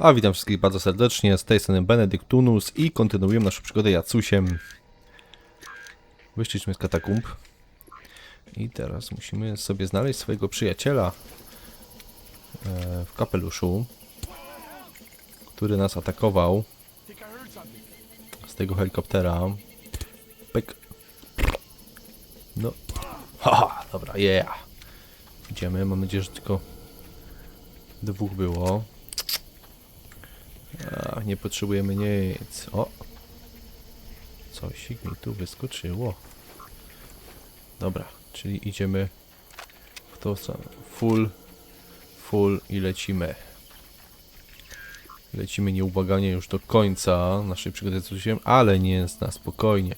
A witam wszystkich bardzo serdecznie, z tej strony Benedyktunus i kontynuujemy naszą przygodę Jacusiem. Wyszliśmy z katakumb. I teraz musimy sobie znaleźć swojego przyjaciela e, w kapeluszu, który nas atakował z tego helikoptera. Pyk. No. Haha, dobra, yeah. Idziemy, mam nadzieję, że tylko dwóch było. Ach, nie potrzebujemy nic. O! Coś mi tu wyskoczyło. Dobra, czyli idziemy w to samo. Full, full i lecimy. Lecimy nieubłaganie już do końca naszej przygody z Zusiem, ale nie jest na spokojnie.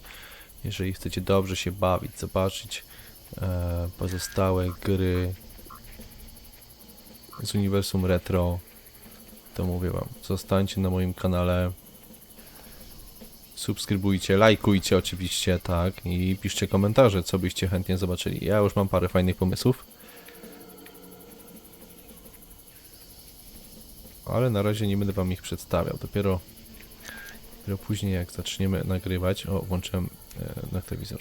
Jeżeli chcecie dobrze się bawić, zobaczyć e, pozostałe gry z uniwersum retro, to mówię wam, zostańcie na moim kanale, subskrybujcie, lajkujcie oczywiście, tak, i piszcie komentarze, co byście chętnie zobaczyli. Ja już mam parę fajnych pomysłów. Ale na razie nie będę wam ich przedstawiał, dopiero, dopiero później jak zaczniemy nagrywać, o, włączyłem e, na telewizor,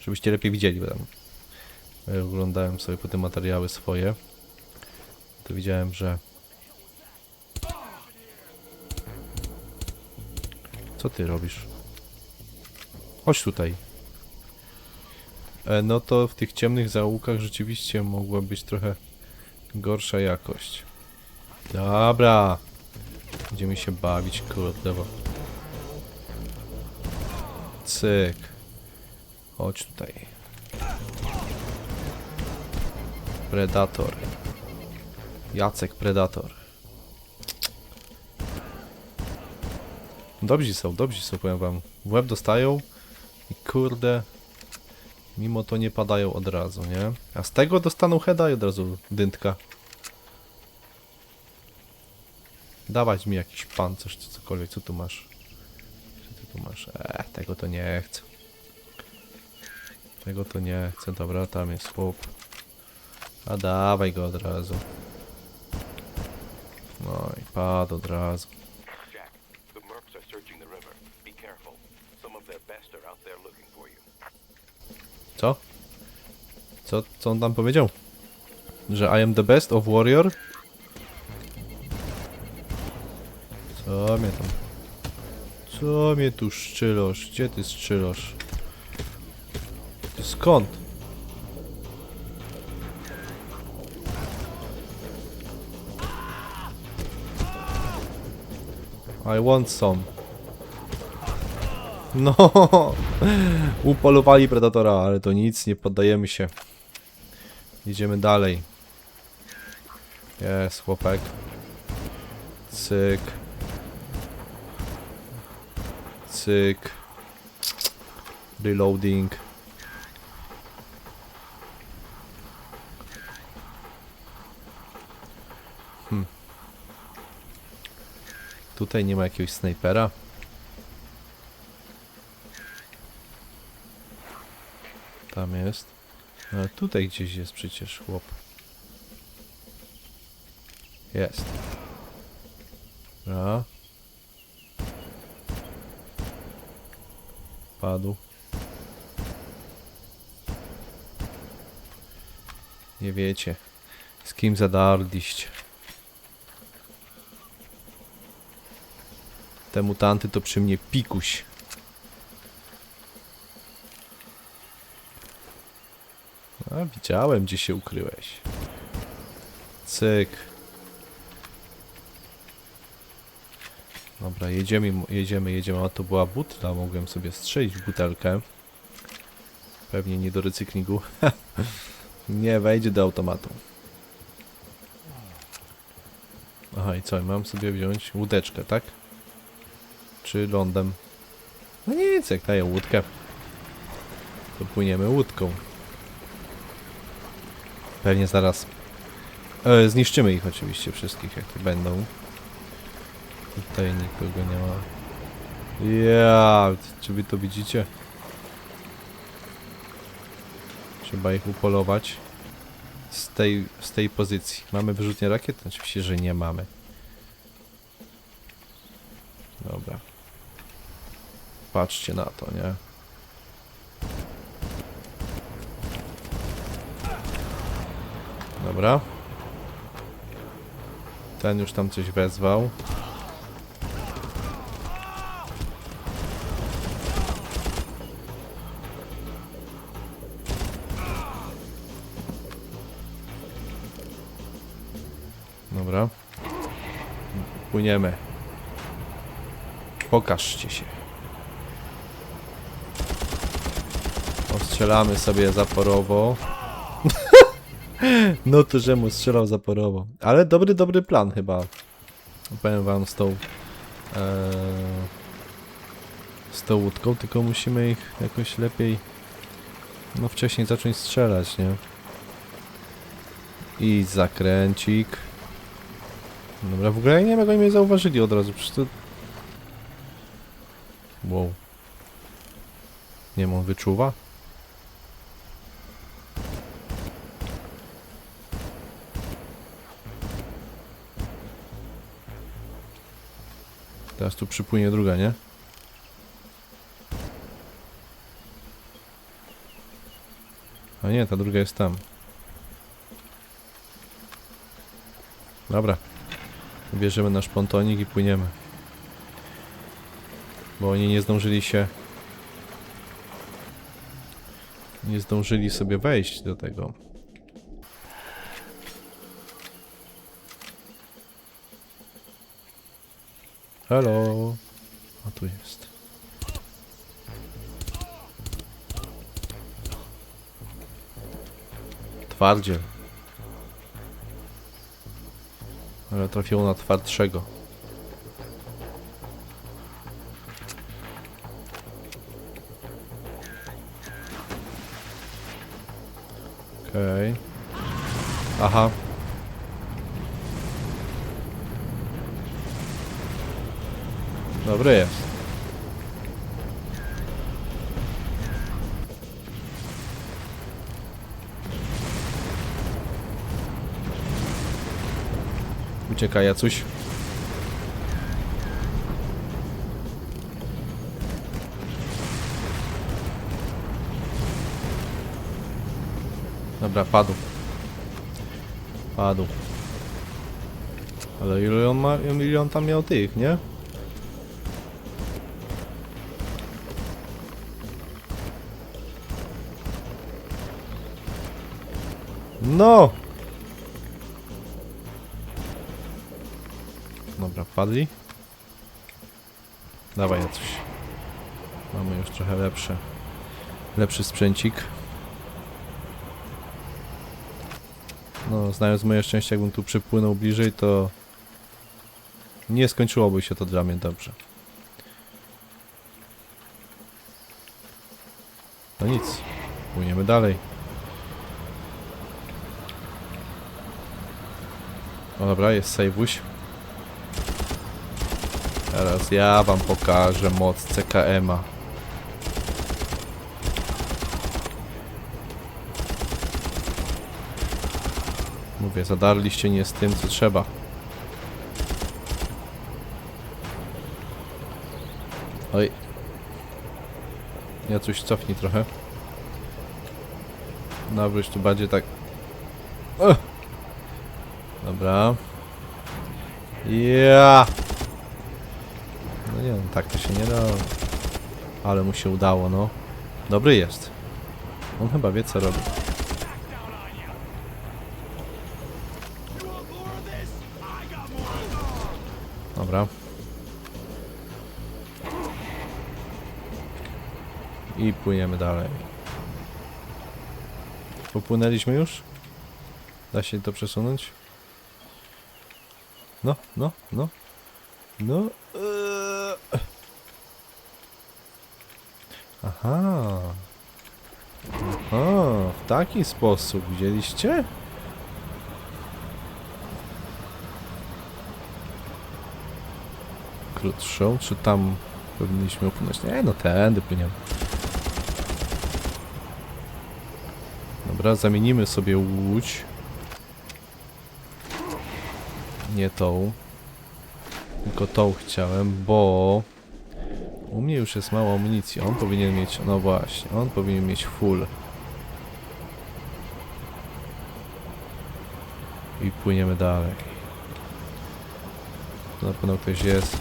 żebyście lepiej widzieli, bo tam e, oglądałem sobie potem materiały swoje, to widziałem, że Co ty robisz? Chodź tutaj. E, no to w tych ciemnych zaułkach rzeczywiście mogła być trochę gorsza jakość. Dobra. Będziemy się bawić, bo- Cyk. Chodź tutaj. Predator. Jacek Predator. Dobrzy są, dobrzy są, powiem wam. W łeb dostają i kurde, mimo to nie padają od razu, nie? A z tego dostaną heada i od razu dyntka. Dawać mi jakiś pancerz czy cokolwiek, co tu masz? Co ty tu masz? Eee, tego to nie chcę. Tego to nie chcę, dobra, tam jest chłop. A dawaj go od razu. No i padł od razu. Jack, the mercs are searching the river. Be careful. Some of their best are out there looking for you. Co? Co, co on tam powiedział? Że I am the best of warrior? Co mnie tam? Co mnie tu szczylosz? Gdzie ty szczylosz? Skąd? I want some. No, upolowali predatora, ale to nic, nie poddajemy się. Idziemy dalej. Jest chłopek. Cyk. Cyk. Reloading. Hmm. Tutaj nie ma jakiegoś snajpera. Tam jest. Ale tutaj gdzieś jest przecież chłop. Jest. Dobra. Padł. Nie wiecie, z kim zadarliście. Te mutanty to przy mnie pikuś. A, widziałem, gdzie się ukryłeś. Cyk. Dobra, jedziemy, jedziemy, jedziemy. A to była butla, mogłem sobie strzelić butelkę. Pewnie nie do recyklingu. nie wejdzie do automatu. Aha, i co? Mam sobie wziąć łódeczkę, tak? Czy lądem? No nic, jak daję łódkę, to płyniemy łódką. Pewnie zaraz e, zniszczymy ich oczywiście wszystkich, jak tu będą. Tutaj nikogo nie ma. Ja, czy wy to widzicie? Trzeba ich upolować z tej, z tej pozycji. Mamy wyrzutnie rakiet? Oczywiście, że nie mamy. Dobra. Patrzcie na to, nie? Dobra. Ten już tam coś wezwał. Dobra. Płyniemy. Pokażcie się. Ostrzelamy sobie zaporowo. No to, że mu strzelał zaporowo. Ale dobry, dobry plan chyba. Powiem wam z tą... Ee, z tą łódką, tylko musimy ich jakoś lepiej... No wcześniej zacząć strzelać, nie? I zakręcik. Dobra, w ogóle nie wiem jak oni mnie zauważyli od razu, przecież to... Wow. Nie wiem, on wyczuwa? Teraz tu przypłynie druga, nie? A nie, ta druga jest tam. Dobra. Bierzemy nasz pontonik i płyniemy. Bo oni nie zdążyli się... Nie zdążyli sobie wejść do tego. Halo. A tu jest. Twardziel. Ale trafiło na twardszego. Okej. Aha. Dobry jest. Uciekaj, Jacuś. Dobra, padł. Padł. Ale ile on ma, ile on tam miał tych, nie? No! Dobra, padli. Dawaj coś. Mamy już trochę lepsze. Lepszy sprzęcik. No, znając moje szczęście, jakbym tu przypłynął bliżej, to nie skończyłoby się to dla mnie dobrze. No nic, płyniemy dalej. Dobra, jest sejwuś. Teraz ja wam pokażę moc CKM-a. Mówię, zadarliście nie z tym, co trzeba. Oj. Ja coś cofnij trochę. Nawróć tu bardziej tak. Ugh. Dobra. Ja. No nie wiem, tak to się nie da. Ale mu się udało, no. Dobry jest. On chyba wie co robi. Dobra. I płyniemy dalej. Popłynęliśmy już? Da się to przesunąć? No, no, no. No. eee. Aha. Aha, w taki sposób widzieliście? Krótszą, czy tam powinniśmy upłynąć? Nie, no tędy płyniemy. Dobra, zamienimy sobie łódź. Nie tą. Tylko tą chciałem, bo... U mnie już jest mało amunicji. On powinien mieć... No właśnie, on powinien mieć full. I płyniemy dalej. Tu na pewno ktoś jest.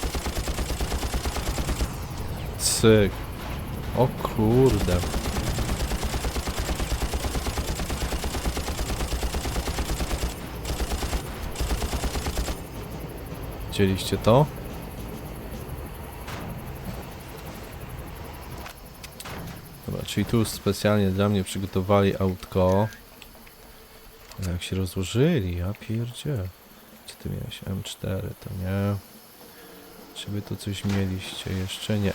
Cyk. O kurde. Widzieliście to? Dobra, czyli tu specjalnie dla mnie przygotowali autko. Jak się rozłożyli, ja pierdzie. Gdzie ty miałeś? M4, to nie. Czy wy tu coś mieliście? Jeszcze nie.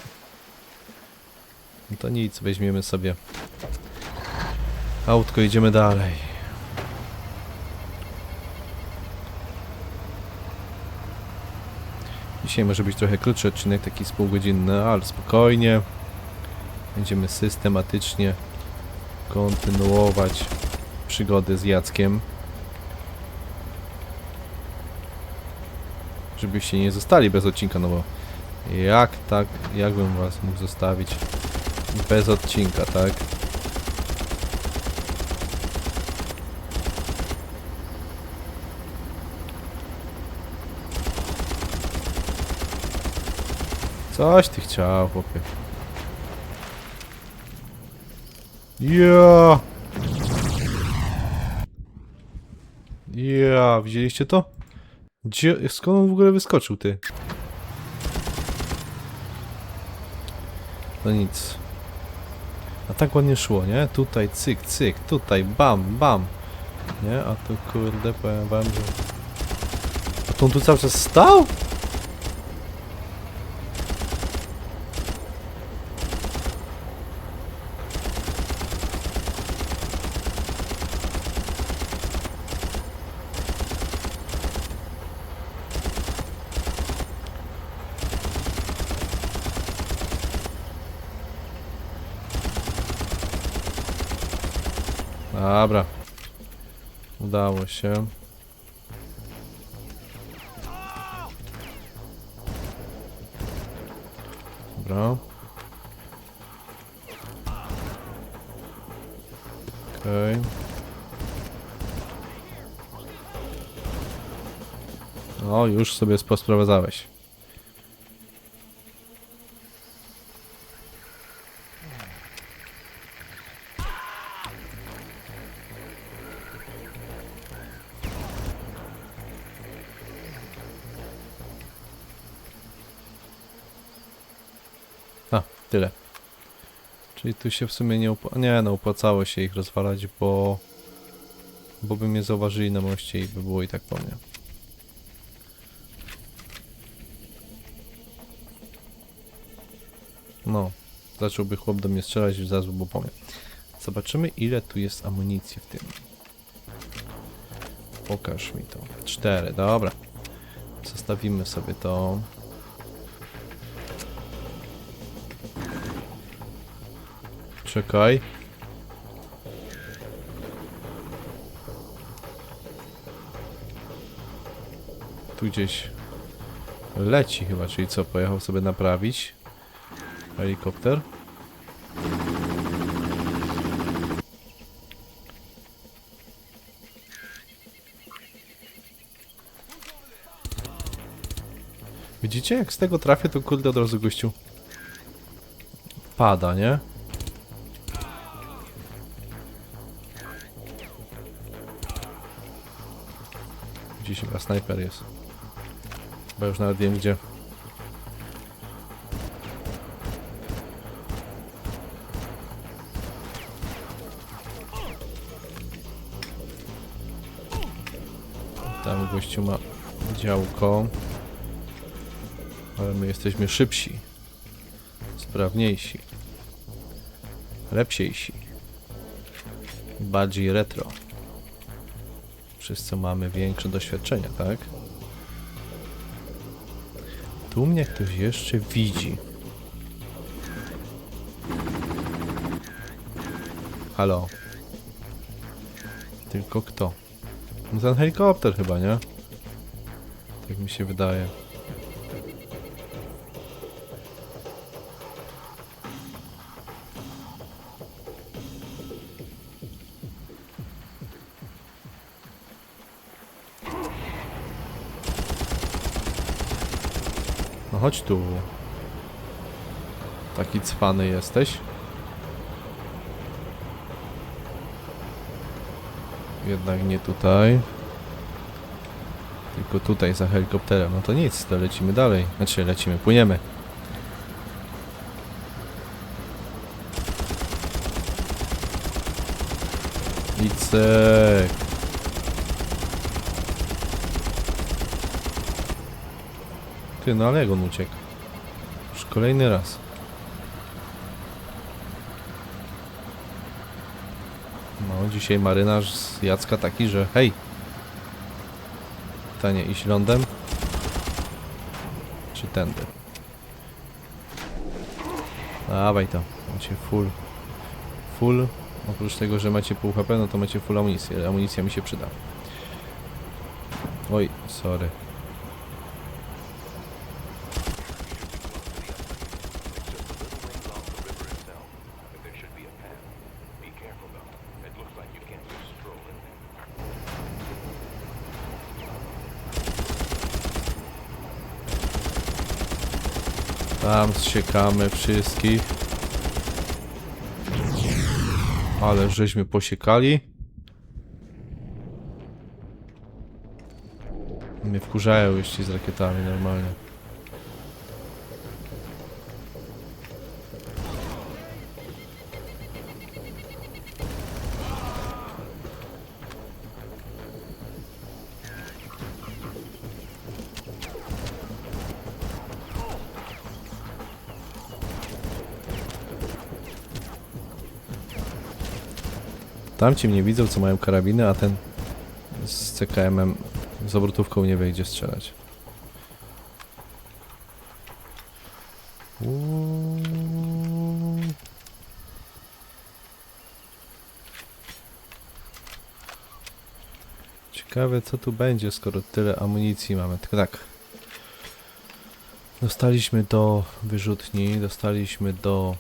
No to nic, weźmiemy sobie autko, idziemy dalej. Dzisiaj może być trochę krótszy odcinek, taki z półgodzinny, ale spokojnie. Będziemy systematycznie kontynuować przygody z Jackiem. Żebyście nie zostali bez odcinka, no bo jak tak, jakbym was mógł zostawić bez odcinka, tak? Coś ty chciał, chłopie. Ja. Ja, widzieliście to? Gdzie, skąd on w ogóle wyskoczył, ty? No nic. A tak ładnie szło, nie? Tutaj cyk, cyk, tutaj bam, bam. Nie? A tu kurde, powiem wam, że... A to on tu cały czas stał? Dobra. Udało się. Dobra. Okej. O, już sobie posprowadzałeś. Tyle. Czyli tu się w sumie nie opłacało. Nie, no opłacało się ich rozwalać, bo... Bo by mnie zauważyli na moście i by było i tak po mnie. No, zacząłby chłop do mnie strzelać i zaraz by było po mnie. Zobaczymy ile tu jest amunicji w tym. Pokaż mi to. Cztery, dobra. Zostawimy sobie to. Czekaj. Tu gdzieś leci chyba, czyli co, pojechał sobie naprawić helikopter. Widzicie, jak z tego trafię, to kurde od razu gościu pada, nie? Gdzieś chyba snajper jest. Chyba już nawet wiem gdzie. Tam gościu ma działko. Ale my jesteśmy szybsi. Sprawniejsi. Lepsiejsi. Bardziej retro. Wszyscy mamy większe doświadczenia, tak? Tu mnie ktoś jeszcze widzi. Halo. Tylko kto? No ten helikopter chyba, nie? Tak mi się wydaje. Chodź tu. Taki cwany jesteś. Jednak nie tutaj. Tylko tutaj za helikopterem. No to nic, to lecimy dalej. Znaczy lecimy, płyniemy. Icek. No ale jak on uciekł? Już kolejny raz. No, dzisiaj marynarz z Jacka taki, że hej! Pytanie, iść lądem? Czy tędy? Dawaj to, macie full. Full. Oprócz tego, że macie pół HP, no to macie full amunicję, amunicja mi się przyda. Oj, sorry. Tam zsiekamy wszystkich. Ale żeśmy posiekali. Mnie wkurzają ci z rakietami normalnie. Tamci mnie widzą, co mają karabiny, a ten z CKM-em, z obrotówką nie wejdzie strzelać. Ciekawe co tu będzie, skoro tyle amunicji mamy. Tak. Dostaliśmy do wyrzutni, dostaliśmy do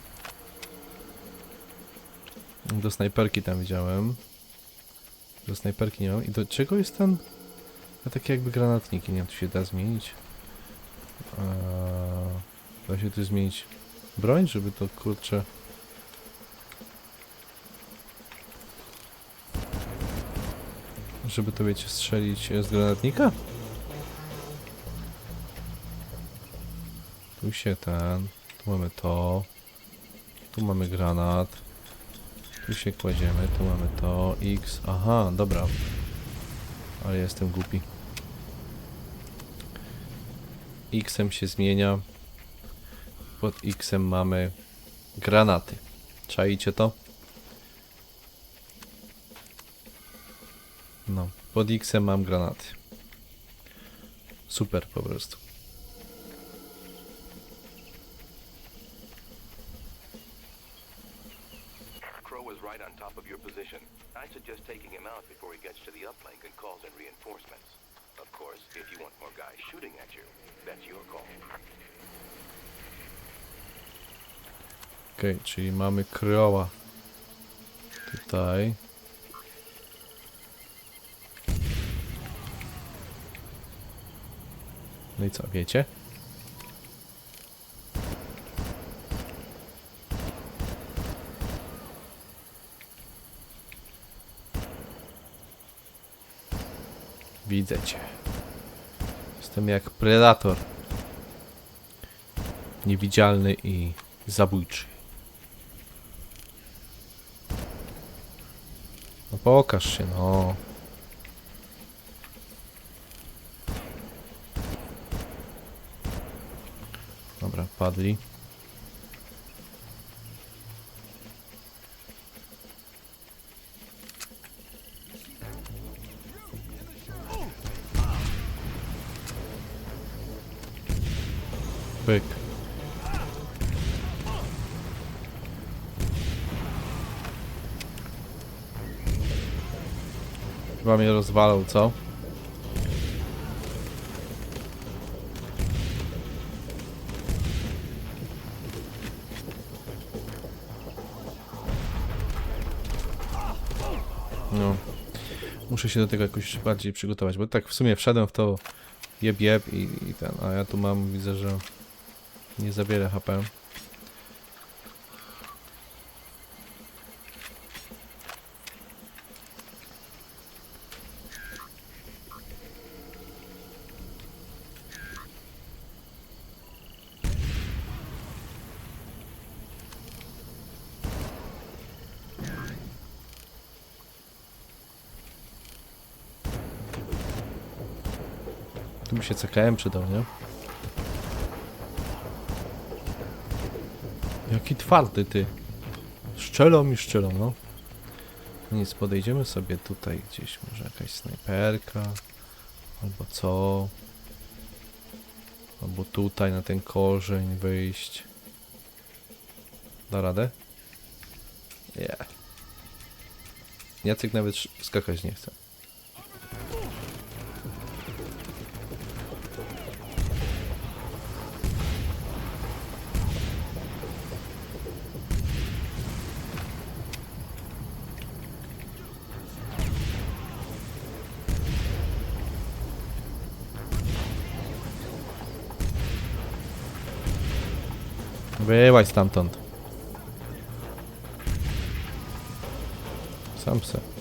do snajperki tam widziałem. Do snajperki nie mam. I do czego jest ten... A takie jakby granatniki, nie wiem, tu się da zmienić. Eee, da się tu zmienić broń, żeby to kurczę... Żeby to wiecie, strzelić z granatnika? Tu się ten... Tu mamy to. Tu mamy granat. Tu się kładziemy, tu mamy to, X, aha, dobra. Ale jestem głupi. Xem się zmienia. Pod Xem mamy granaty. Czaicie to? No, pod Xem mam granaty. Super po prostu. Crow is right on top of your position. I suggest taking him out before he gets to the uplink and calls in reinforcements. Of course, if you want more guys shooting at you, that's your call. Okej, czyli mamy kroła. Tutaj. No i co, wiecie? Widzę cię. Jestem jak predator. Niewidzialny i zabójczy. Pokaż się, no. Dobra, padli. Pyk. Chyba mnie rozwalał, co? No. Muszę się do tego jakoś bardziej przygotować, bo tak w sumie wszedłem w to jeb jeb i, i ten, a ja tu mam, widzę, że Nie za wiele HP. Mi się CKM przydał, nie? Jaki twardy ty. Szczelą i szczelą, no. Nic, podejdziemy sobie tutaj gdzieś, może jakaś snajperka, albo co. Albo tutaj na ten korzeń wyjść. Da radę? Nie. Jacek nawet skakać nie chce. Wyłaź stamtąd. Sam se.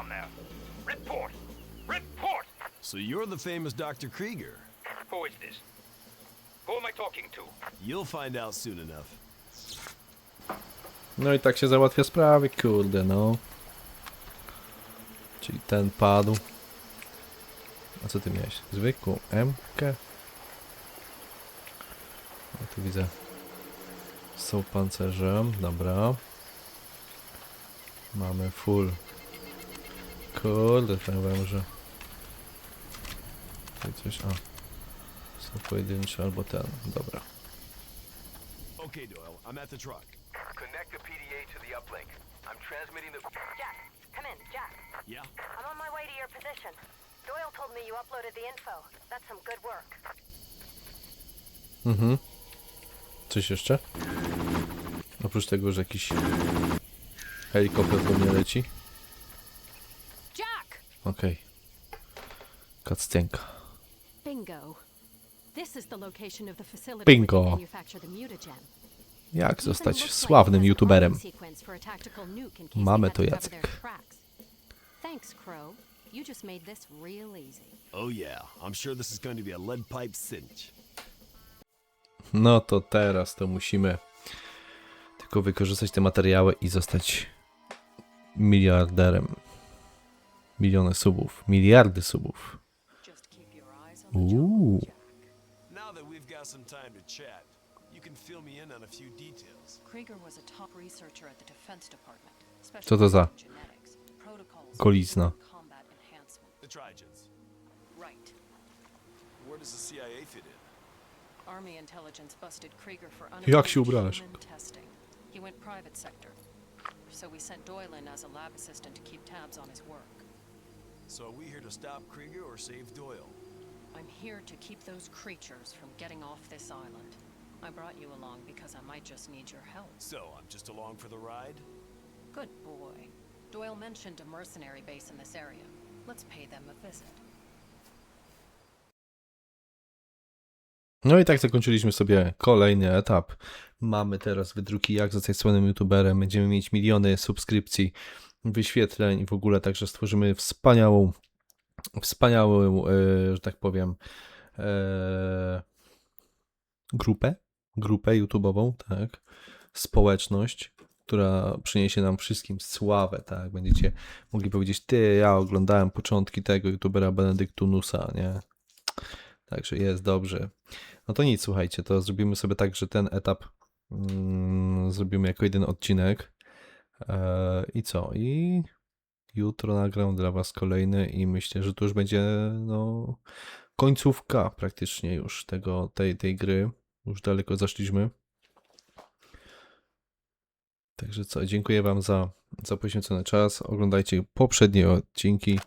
On there? Report! Report! So you're the famous Dr. Krieger. Who is this? Who am I talking to? You'll find out soon enough. No i tak się załatwia sprawy, kurde, no. Czyli ten padł. A co ty miałeś? Zwykłą M-kę? No tu widzę. Są pancerzem, dobra. Mamy full. Kurde, powiem, że... Tutaj coś, a. Są pojedyncze albo ten, dobra. Okay, Doyle, I'm at the truck. Connect the PDA to the uplink. I'm transmitting the... Jack, come in, Jack. Yeah? I'm on my way to your position. Doyle told me you uploaded the info. That's some good work. Mhm. Coś jeszcze? Oprócz tego, że jakiś helikopter do mnie leci. Jack! Okej. Kaccenka. Bingo. This is the location of the facility Bingo. where they manufacture the mutagen. Jak zostać sławnym youtuberem? Mamy to, Jacek. Thanks, Crow. You just made this real easy. Oh, yeah. I'm sure this is going to be a lead pipe cinch. No to teraz to musimy tylko wykorzystać te materiały i zostać miliarderem. Miliony subów. Miliardy subów. Uuu. Co to za Trigens. Right. Where does the CIA fit in? Army intelligence busted Krieger for Jak się unapproved ubrałeś? human testing. He went private sector. So we sent Doyle in as a lab assistant to keep tabs on his work. So are we here to stop Krieger or save Doyle? I'm here to keep those creatures from getting off this island. I brought you along because I might just need your help. So I'm just along for the ride? Good boy. Doyle mentioned a mercenary base in this area. Let's pay them a visit. No i tak zakończyliśmy sobie kolejny etap. Mamy teraz wydruki jak zostać sławnym youtuberem. Będziemy mieć miliony subskrypcji, wyświetleń i w ogóle także stworzymy wspaniałą, wspaniałą, e, że tak powiem, e, grupę, grupę YouTube'ową, tak, społeczność, która przyniesie nam wszystkim sławę, tak, będziecie mogli powiedzieć, ty, ja oglądałem początki tego YouTubera Benedyktunusa, nie, także jest dobrze. No to nic, słuchajcie, to zrobimy sobie tak, że ten etap Mm, zrobimy jako jeden odcinek. E, I co? I jutro nagram dla Was kolejny i myślę, że to już będzie no, końcówka praktycznie już tego, tej, tej gry. Już daleko zaszliśmy. Także co, dziękuję Wam za, za poświęcony czas. Oglądajcie poprzednie odcinki.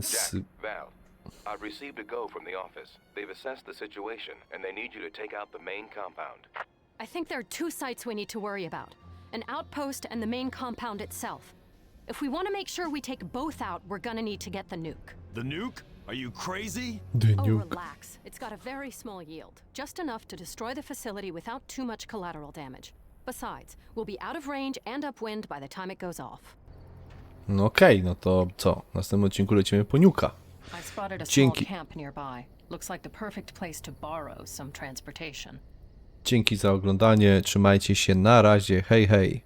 Z, I've received a go from the office. They've assessed the situation, and they need you to take out the main compound. I think there are two sites we need to worry about an outpost and the main compound itself. If we want to make sure we take both out, we're gonna need to get the nuke. The nuke? Are you crazy? The Oh, nuke. relax. It's got a very small yield, just enough to destroy the facility without too much collateral damage. Besides, we'll be out of range and upwind by the time it goes off. No okej, no to co? W następnym odcinku lecimy po Niuka. Dzięki. Dzięki za oglądanie, trzymajcie się, na razie, hej hej.